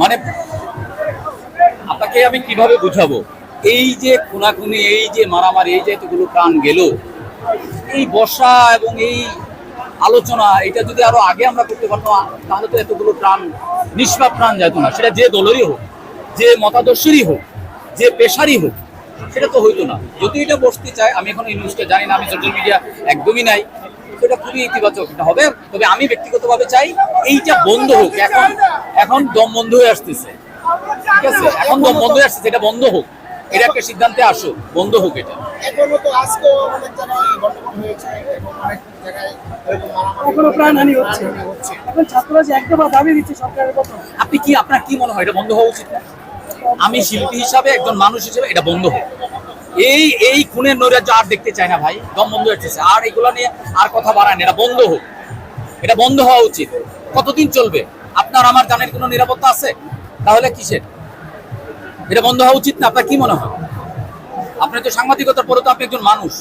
মানে আপনাকে আমি কীভাবে বুঝাবো? এই যে খুনাখুনি, এই যে মারামারি, এই যে এতগুলো প্রাণ গেল, এই বর্ষা এবং এই আলোচনা, এটা যদি আরও আগে আমরা করতে পারতাম, তাহলে তো এতগুলো প্রাণ, নিষ্পাপ প্রাণ যেত না। সেটা যে দলেরই হোক, যে মতাদর্শেরই হোক, যে পেশারই হোক, সেটা তো হইতো না। যদি এটা বসতে চায়, আমি এখন এই নিউজটা জানি না, আমি সোশ্যাল মিডিয়া একদমই নাই। সেটা খুবই ইতিবাচক। এটা হবে তবে আমি ব্যক্তিগতভাবে চাই এইটা বন্ধ হোক। এখন এখন দম বন্ধ হয়ে আসতেছে। ঠিক আছে? এখন দম বন্ধ হয়ে আসতেছে এটা বন্ধ হোক। এটা একটা সিদ্ধান্তে আসো বন্ধ হোক এটা। আপনি কি আপনার কি মনে হয়? এটা বন্ধ হওয়া উচিত? আমি শিল্পী হিসাবে একজন মানুষ হিসেবে এটা বন্ধ হোক। এই এই খুনের নৈরাজ্য আর দেখতে চায় না ভাই। দম বন্ধ হচ্ছে আর এগুলো নিয়ে আর কথা বাড়ান এটা বন্ধ হোক। এটা বন্ধ হওয়া উচিত। কতদিন চলবে? আপনার আমার জানের কোনো নিরাপত্তা আছে? তাহলে কিসের? এটা বন্ধ হওয়া উচিত না? আপনার কি মনে হয়? আপনি তো সাংবাদিকতার পরে তো আপনি একজন মানুষ।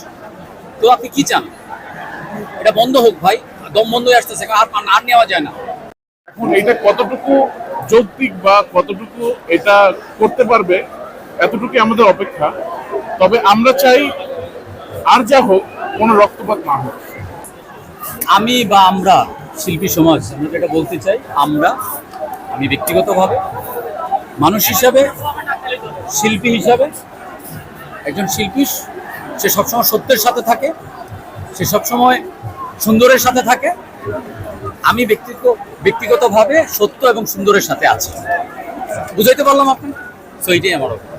তো আপনি কি চান? এটা বন্ধ হোক ভাই। দম বন্ধ হয়ে আসতেছে। আর আর নেওয়া যায় না। এখন এটা কতটুকু যৌক্তিক বা কতটুকু এটা করতে পারবে এতটুকু আমাদের অপেক্ষা। তবে আমরা চাই আর যা হোক, কোনো রক্তপাত না হোক। আমি বা আমরা শিল্পী সমাজ, আমরা যেটা বলতে চাই, আমরা, আমি ব্যক্তিগতভাবে, মানুষ হিসাবে, শিল্পী হিসাবে, একজন শিল্পী, সে সবসময় সত্যের সাথে থাকে, সে সবসময় সুন্দরের সাথে থাকে। আমি ব্যক্তিগত ব্যক্তিগতভাবে সত্য এবং সুন্দরের সাথে আছি। বুঝাইতে পারলাম আপনি? তো এইটাই আমার।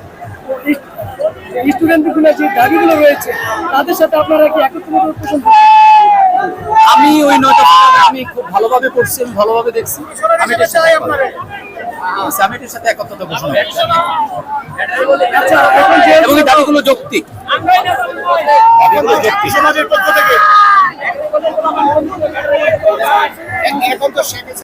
স্টুডেন্টগুলো যে দাবিগুলো রয়েছে তাদের সাথে আপনারা কি একত্রিত পোষণ আমি ওই নয়টা আমি খুব ভালোভাবে করছি আমি ভালোভাবে দেখছি। আমি এটার সাথে এটার সাথে একত্রতা এবং এই দাবিগুলো যৌক্তিক। দাবিগুলো যৌক্তিক। সমাজের পক্ষ থেকে। এখন তো শেখ